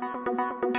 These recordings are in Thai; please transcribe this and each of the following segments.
Thank you.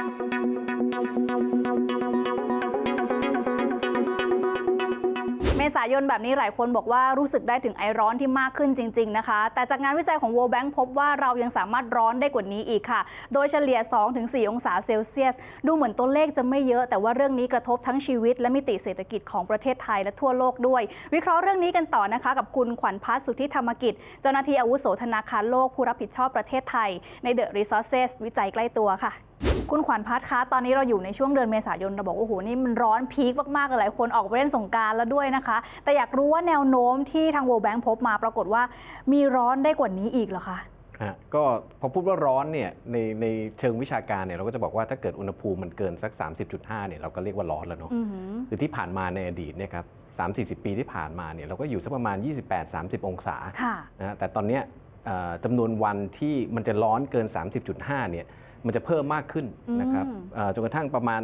ษายนแบบนี้หลายคนบอกว่ารู้สึกได้ถึงไอร้อนที่มากขึ้นจริง ๆ นะคะ แต่จากงานวิจัยของ World Bank พบว่าเรายังสามารถร้อนได้กว่านี้อีกค่ะ โดยเฉลี่ย 2-4 องศาเซลเซียส ดูเหมือนตัวเลขจะไม่เยอะ แต่ว่าเรื่องนี้กระทบทั้งชีวิต และมิติเศรษฐกิจของประเทศไทยและทั่วโลกด้วย วิเคราะห์เรื่องนี้กันต่อนะคะ กับคุณขวัญพัฒน์สุทธิธรรมกิจ เจ้าหน้าที่อาวุโสธนาคารโลกผู้รับผิดชอบประเทศไทย ใน The Resources วิจัยใกล้ตัวค่ะ คุณขวัญพัฒน์คะ ตอนนี้เราอยู่ในช่วงเดือนเมษายน เราบอกว่าโอ้โห นี่มันร้อนพีคมากๆเลยหลายคนออกไปเล่นสงกรารแล้วด้วยนะคะ แต่อยากรู้ว่าแนวโน้มที่ทาง World Bank พบมาปรากฏว่ามีร้อนได้กว่านี้อีกเหรอคะฮะก็พอพูดว่าร้อนเนี่ยในในเชิงวิชาการเนี่ยเราก็จะบอกว่าถ้าเกิดอุณหภูมิมันเกินสัก 30.5เนี่ยเราก็เรียกว่าร้อนแล้วเนาะอือหือคือที่ผ่านมาในอดีตเนี่ยครับ3 40ปีที่ผ่านมาเนี่ยเราก็อยู่สักประมาณ 28-30 องศาค่ะนะฮะแต่ตอนเนี้ยเอ่อจำนวนวันที่มันจะร้อนเกิน 30.5เนี่ย มันจะเพิ่มมากขึ้นนะครับอืมเอ่อจนกระทั่งประมาณ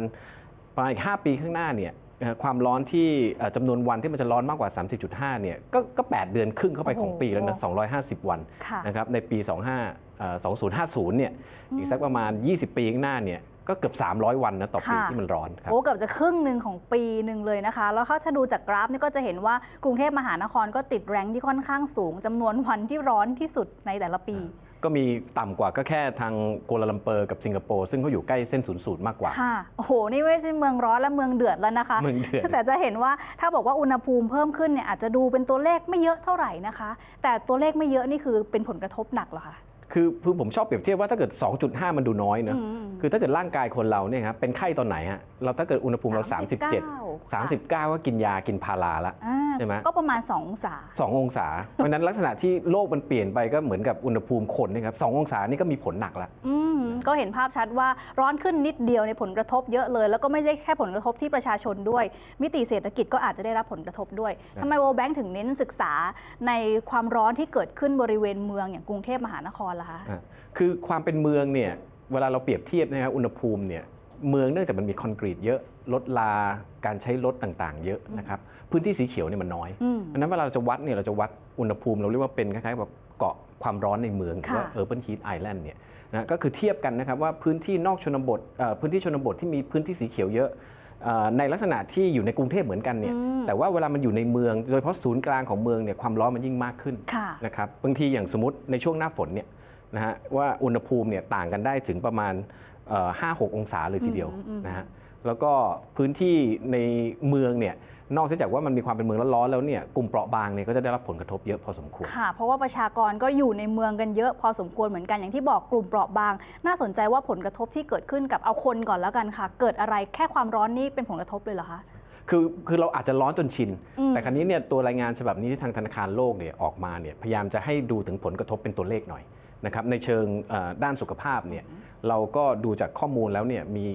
ประมาณอีก5ปีข้างหน้าเนี่ยเอ่อความร้อนที่เอ่อจำนวนวันที่มันจะร้อนมากกว่า 30.5 เนี่ยก็ก็ 8 เดือนครึ่งเข้าไปของปีแล้วนะ 250 วันค่ะนะครับในปี 25เอ่อ2050 เนี่ยอีกสักประมาณ 20 ปีข้างหน้าเนี่ย ก็เกือบ 300 วันนะต่อปีค่ะ ที่มันร้อนครับ โอ้เกือบจะครึ่งหนึ่งของปีหนึ่งเลยนะคะ แล้วถ้าดูจากกราฟนี่ก็จะเห็นว่ากรุงเทพมหานครก็ติดแรงค์ที่ค่อนข้างสูงจำนวนวันที่ร้อนที่สุดในแต่ละปี ก็มีต่ำกว่าก็แค่ทางกัวลาลัมเปอร์กับสิงคโปร์ซึ่งเขาอยู่ใกล้เส้นศูนย์สูตรมากกว่า ค่ะ โอ้โห นี่ไม่ใช่เมืองร้อนและเมืองเดือดแล้วนะคะ เมืองเดือด แต่จะเห็นว่าถ้าบอกว่าอุณหภูมิเพิ่มขึ้นเนี่ยอาจจะดูเป็นตัวเลขไม่เยอะเท่าไหร่นะคะ แต่ตัวเลขไม่เยอะนี่คือเป็นผลกระทบหนักเหรอคะ คือคือผมชอบเปรียบเทียบว่าถ้าเกิด 2.5 มันดูน้อยเนอะคือถ้าเกิดร่างกายคนเราเนี่ยครับเป็นไข้ตอนไหนฮะเราถ้าเกิดอุณหภูมิเรา 37 39 ก็กินยากินพาราละอ่าใช่ไหมก็ประมาณ 2 องศา 2 องศา เพราะฉะนั้นลักษณะที่โลกมันเปลี่ยนไปก็เหมือนกับอุณหภูมิคนนะครับ2องศานี่ก็มีผลหนักละอืม ก็เห็นภาพชัดว่าร้อนขึ้นนิดเดียวในผลกระทบเยอะเลย แล้วก็ไม่ใช่แค่ผลกระทบที่ประชาชนด้วย มิติเศรษฐกิจก็อาจจะได้รับผลกระทบด้วยทำไม World Bank ถึงเน้นศึกษาในความร้อนที่เกิดขึ้นบริเวณเมืองอย่างกรุงเทพมหานครล่ะคะอะคือความเป็นเมืองเนี่ยเวลาเราเปรียบเทียบนะครับอุณหภูมิเนี่ยเมืองเนื่องจากมันมีคอนกรีตเยอะลดลาการใช้รถต่างๆ เยอะนะครับพื้นที่สีเขียวเนี่ยมันน้อยอืมเพราะฉะนั้นเวลาเราจะวัดเนี่ยเราจะวัดอุณหภูมิเราเรียกว่าเป็นคล้ายๆแบบเกาะความร้อนในเมืองหรือว่าค่ะ urban heat island เนี่ย นะก็คือเทียบกันนะครับว่าพื้นที่นอกชนบทเอ่อพื้นที่ชนบทที่มีพื้นที่สีเขียวเยอะเอ่อในลักษณะที่อยู่ในกรุงเทพเหมือนกันเนี่ยแต่ว่าเวลามันอยู่ในเมือง โดยเฉพาะศูนย์กลางของเมืองเนี่ยความร้อนมันยิ่งมากขึ้นค่ะนะครับบางทีอย่างสมมติในช่วงหน้าฝนเนี่ยนะฮะว่าอุณหภูมิเนี่ยต่างกันได้ถึงประมาณ ห้าหกองศาเลยทีเดียวนะฮะแล้วก็พื้นที่ในเมืองเนี่ยนอกจากว่ามันมีความเป็นเมืองร้อนๆแล้วเนี่ยกลุ่มเปราะบางเนี่ยก็จะได้รับผลกระทบเยอะพอสมควรค่ะเพราะว่าประชากรก็อยู่ในเมืองกันเยอะพอสมควรเหมือนกันอย่างที่บอกกลุ่มเปราะบาง น่าสนใจว่าผลกระทบที่เกิดขึ้นกับเอาคนก่อนแล้วกันค่ะ เกิดอะไรแค่ความร้อนนี่เป็นผลกระทบเลยเหรอคะคือคือเราอาจจะร้อนจนชินอืมแต่ครั้นี้เนี่ยตัวรายงานฉบับนี้ที่ทางธนาคารโลกเนี่ยออกมาเนี่ยพยายามจะให้ดูถึงผลกระทบเป็นตัวเลขหน่อย นะครับในเชิงเอ่อด้านสุขภาพเนี่ยเราก็ดูจากข้อมูลแล้วเนี่ยมี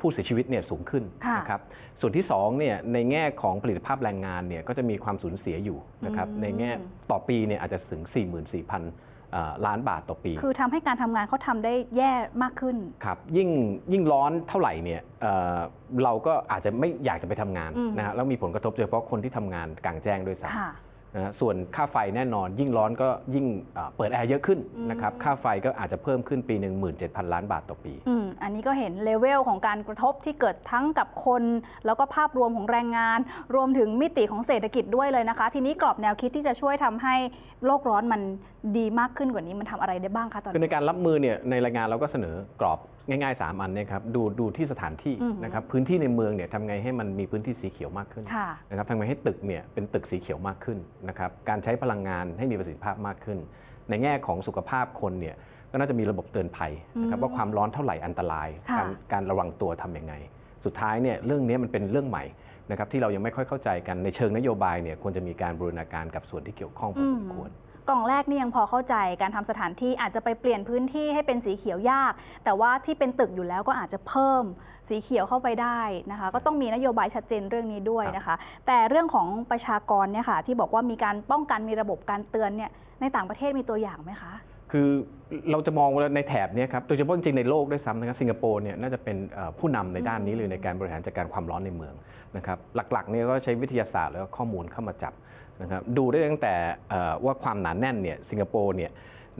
ผู้เสียชีวิตเนี่ยสูงขึ้นค่ะนะครับส่วนที่2เนี่ยในแง่ของผลิตภาพแรงงานเนี่ยก็จะมีความสูญเสียอยู่นะครับในแง่ต่อปีเนี่ยอาจจะถึง 44,000เอ่อล้านบาทต่อปี คือทำให้การทำงานเขาทำได้แย่มากขึ้นครับยิ่งยิ่งร้อนเท่าไหร่เนี่ยเอ่อเราก็อาจจะไม่อยากจะไปทำงานอืมนะฮะแล้วมีผลกระทบโดยเฉพาะคนที่ทำงานกลางแจ้งด้วยซ้ค่ะำ นะฮะส่วนค่าไฟแน่นอนยิ่งร้อนก็ยิ่งเอ่อเปิดแอร์เยอะขึ้นนะครับค่าไฟก็อาจจะเพิ่มขึ้นปีหนึ่ง17,000 ล้านบาทต่อปีอืมอันนี้ก็เห็นเลเวลของการกระทบที่เกิดทั้งกับคน แล้วก็ภาพรวมของแรงงาน รวมถึงมิติของเศรษฐกิจด้วยเลยนะคะ ทีนี้กรอบแนวคิดที่จะช่วยทำให้โลกร้อนมันดีมากขึ้นกว่านี้มันทำอะไรได้บ้างคะตอนคือนี้ในการรับมือเนี่ยในรายงานเราก็เสนอกรอบ ง่ายๆ 3 อันเนยครับดูดูที่สถานที่อืมนะครับพื้นที่ในเมืองเนี่ยทำไงให้มันมีพื้นที่สีเขียวมากขึ้นค่ะนะครับทำไงให้ตึกเนี่ยเป็นตึกสีเขียวมากขึ้นนะครับการใช้พลังงานให้มีประสิทธิภาพมากขึ้น ในแง่ของสุขภาพคนเนี่ยก็น่าจะมีระบบเตือนภัยนะครับว่าความร้อนเท่าไหร่อันตรายค่ะการการระวังตัวทำยังไง สุดท้ายเนี่ยเรื่องนี้มันเป็นเรื่องใหม่นะครับที่เรายังไม่ค่อยเข้าใจกันในเชิงนโยบายเนี่ยควรจะมีการบูรณาการกับส่วนที่เกี่ยวข้องพอสมควร กล่องแรกนี่ยังพอเข้าใจการทำสถานที่อาจจะไปเปลี่ยนพื้นที่ให้เป็นสีเขียวยาก แต่ว่าที่เป็นตึกอยู่แล้วก็อาจจะเพิ่มสีเขียวเข้าไปได้นะคะ ก็ต้องมีนโยบายชัดเจนเรื่องนี้ด้วยนะคะ แต่เรื่องของประชากรเนี่ยค่ะที่บอกว่ามีการป้องกันมีระบบการเตือนเนี่ยในต่างประเทศมีตัวอย่างไหมคะคือเราจะมองในแถบนี้ครับ โดยเฉพาะจริงในโลกด้วยซ้ำนะครับสิงคโปร์เนี่ยน่าจะเป็นผู้นำในด้านนี้เลยในการบริหารจัดการความร้อนในเมืองนะครับหลักๆเนี่ยก็ใช้วิทยาศาสตร์แล้วก็ข้อมูลเข้ามาจับ นะครับดูได้ตั้งแต่เอ่อว่าความหนาแน่นเนี่ยสิงคโปร์เนี่ย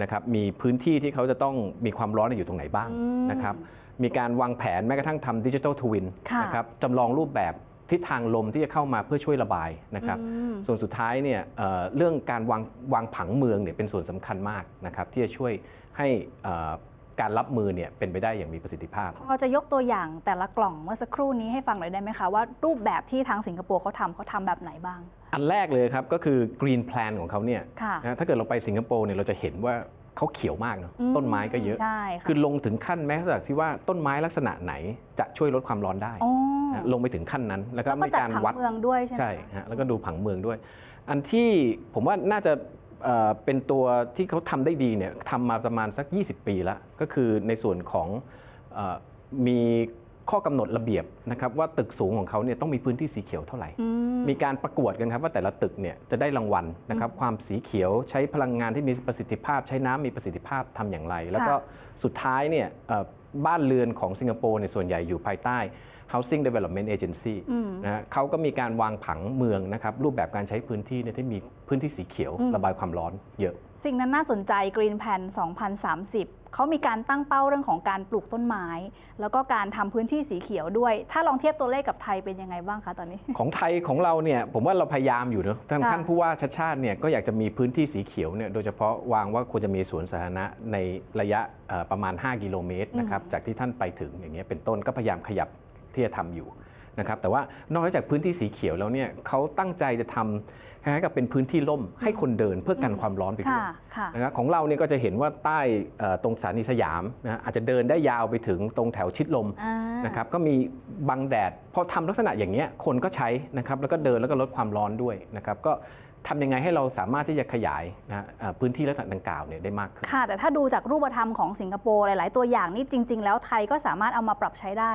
นะครับมีพื้นที่ที่เขาจะต้องมีความร้อนอยู่ตรงไหนบ้างอืมนะครับมีการวางแผนแม้กระทั่งทำดิจิทัลทวินค่ะนะครับจำลองรูปแบบทิศทางลมที่จะเข้ามาเพื่อช่วยระบายนะครับอืมส่วนสุดท้ายเนี่ยเอ่อเรื่องการวางวางผังเมืองเนี่ยเป็นส่วนสำคัญมากนะครับที่จะช่วยให้เอ่อ การรับมือเนี่ยเป็นไปได้อย่างมีประสิทธิภาพเราจะยกตัวอย่างแต่ละกล่องเมื่อสักครู่นี้ให้ฟังหน่อยได้ไหมคะว่ารูปแบบที่ทางสิงคโปร์เขาทำเขาทำแบบไหนบ้าง อันแรกเลยครับก็คือ Green Plan ของเขาเนี่ยค่ะนะถ้าเกิดเราไปสิงคโปร์เนี่ยเราจะเห็นว่าเขาเขียวมากเนาะอืมต้นไม้ก็เยอะ ใช่ค่ะ คือลงถึงขั้นแม้กระทั่งที่ว่าต้นไม้ลักษณะไหนจะช่วยลดความร้อนได้อ๋อนะลงไปถึงขั้นนั้นแล้วก็แล้วก็มีจัดการผังวัด เมืองด้วยใช่ไหมใช่คะ ฮะแล้วก็ดูผังเมืองด้วย อันที่ผมว่าน่าจะ เอ่อเป็นตัวที่เขาทำได้ดีเนี่ยทำมาประมาณสัก 20 ปีแล้ว ก็คือในส่วนของเออมีข้อกำหนดระเบียบนะครับว่าตึกสูงของเขาเนี่ยต้องมีพื้นที่สีเขียวเท่าไหร่อืมมีการประกวดกันครับว่าแต่ละตึกเนี่ยจะได้รางวัลนะครับความสีเขียวใช้พลังงานที่มีประสิทธิภาพ ใช้น้ำมีประสิทธิภาพทำอย่างไร แล้วก็สุดท้ายเนี่ยเอ่อบ้านเรือนของสิงคโปร์เนี่ยส่วนใหญ่อยู่ภายใต้ Housing Development Agency อืมนะฮะเขาก็มีการวางผังเมืองนะครับรูปแบบการใช้พื้นที่เนี่ยที่มีพื้นที่สีเขียวอืมระบายความร้อนเยอะ สิ่งนั้นน่าสนใจ Green Plan 2030 เขามีการตั้งเป้าเรื่องของการปลูกต้นไม้ แล้วก็การทำพื้นที่สีเขียวด้วย ถ้าลองเทียบตัวเลขกับไทยเป็นยังไงบ้างคะตอนนี้ ของไทยของเราเนี่ยผมว่าเราพยายามอยู่เนอะท่านค่ะท่านผู้ว่าชัดชาติเนี่ยก็อยากจะมีพื้นที่สีเขียวเนี่ยโดยเฉพาะวางว่าควรจะมีสวนสาธารณะในระยะเอ่อประมาณ 5 กิโลเมตรนะครับจากที่ท่านไปถึงอย่างเงี้ยเป็นต้นก็พยายามขยับ ที่จะทำอยู่นะครับแต่ว่านอกจากพื้นที่สีเขียวแล้วเนี่ยเขาตั้งใจจะทำคล้ายๆกับเป็นพื้นที่ร่มให้คนเดินเพื่อกันความร้อนไปด้วค่ะยค่ะนะครับของเราเนี่ยก็จะเห็นว่าใต้เอ่อตรงสถานีสยามนะฮะอาจจะเดินได้ยาวไปถึงตรงแถวชิดลมอ่านะครับก็มีบังแดดพอทำลักษณะอย่างเงี้ยคนก็ใช้นะครับแล้วก็เดินแล้วก็ลดความร้อนด้วยนะครับก็ทำยังไงให้เราสามารถที่จะขยายนะฮะเอ่อพื้นที่ลักษณะดังกล่าวเนี่ยได้มากขึ้น ค่ะ แต่ถ้าดูจากรูปธรรมของสิงคโปร์หลาย ๆ ตัวอย่างนี่จริง ๆ แล้วไทยก็สามารถเอามาปรับใช้ได้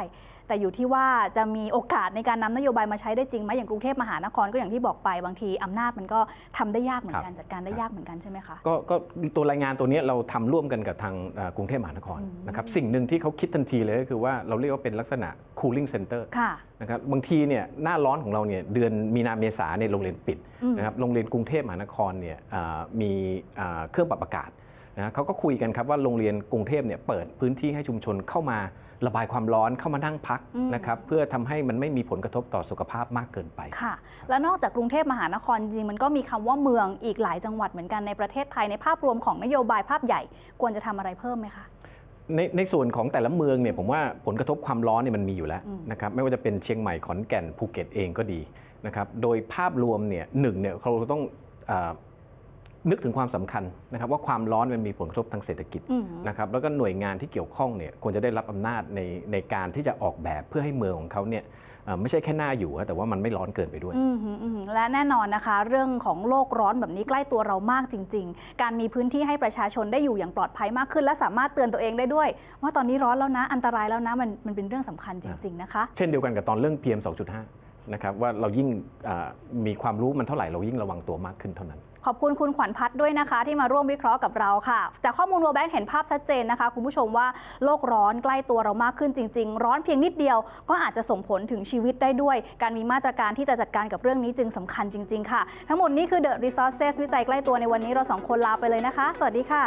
แต่อยู่ที่ว่าจะมีโอกาสในการนำนโยบายมาใช้ได้จริงไหมอย่างกรุงเทพมหานครก็อย่างที่บอกไปบางทีอำนาจมันก็ทำได้ยากเหมือนกันจัดการได้ยากเหมือนกันใช่ไหมคะก็ก็ตัวรายงานตัวเนี้ยเราทำร่วมกันกับทางเอ่อกรุงเทพมหานครนะครับสิ่งหนึ่งที่เขาคิดทันทีเลยก็คือว่าเราเรียกว่าเป็นลักษณะ cooling center ค่ะนะครับบางทีเนี่ยหน้าร้อนของเราเนี่ยเดือนมีนาเมษาเนี่ยโรงเรียนปิดอืมนะครับโรงเรียนกรุงเทพมหานครเนี่ยอ่ามีอ่าเครื่องปรับอากาศ นะเขาก็คุยกันครับว่าโรงเรียนกรุงเทพเนี่ยเปิดพื้นที่ให้ชุมชนเข้ามาระบายความร้อนเข้ามานั่งพักนะครับเพื่อทำให้มันไม่มีผลกระทบต่อสุขภาพมากเกินไปค่ะ แล้วนอกจากกรุงเทพมหานครจริงๆมันก็มีคำว่าเมืองอีกหลายจังหวัดเหมือนกันในประเทศไทยในภาพรวมของนโยบายภาพใหญ่ควรจะทำอะไรเพิ่มไหมคะในในส่วนของแต่ละเมืองเนี่ยผมว่าผลกระทบความร้อนเนี่ยมันมีอยู่แล้วนะครับไม่ว่าจะเป็นเชียงใหม่ขอนแก่นภูเก็ตเองก็ดีนะครับโดยภาพรวมเนี่ยหนึ่งเนี่ยเราต้องอา นึกถึงความสำคัญนะครับว่าความร้อนมันมีผลกระทบทางเศรษฐกิจอืมนะครับแล้วก็หน่วยงานที่เกี่ยวข้องเนี่ยควรจะได้รับอำนาจในในการที่จะออกแบบเพื่อให้เมืองของเขาเนี่ยเอ่อไม่ใช่แค่หน้าอยู่อะแต่ว่ามันไม่ร้อนเกินไปด้วยอืมหืมอืมหืมและแน่นอนนะคะ เรื่องของโลกร้อนแบบนี้ใกล้ตัวเรามากจริง ๆ การมีพื้นที่ให้ประชาชนได้อยู่อย่างปลอดภัยมากขึ้น และสามารถเตือนตัวเองได้ด้วย ว่าตอนนี้ร้อนแล้วนะอันตรายแล้วนะมันมันเป็นเรื่องสำคัญจริง ๆนะคะ เช่นเดียวกันกับตอนเรื่อง PM 2.5 นะครับว่าเรายิ่งมีความรู้มันเท่าไหร่เรายิ่งระวังตัวมากขึ้นเท่านั้น ขอบคุณคุณขวัญพัฒน์ด้วยนะคะ ที่มาร่วมวิเคราะห์กับเราค่ะ จากข้อมูล World Bank เห็นภาพชัดเจนนะคะ คุณผู้ชมว่าโลกร้อนใกล้ตัวเรามากขึ้นจริง ๆ ร้อนเพียงนิดเดียว ก็อาจจะส่งผลถึงชีวิตได้ด้วย การมีมาตรการที่จะจัดการกับเรื่องนี้จึงสำคัญจริง ๆ ค่ะ ทั้งหมดนี้คือ The Resources วิจัยใกล้ตัวในวันนี้เราสองคนลาไปเลยนะคะ สวัสดีค่ะ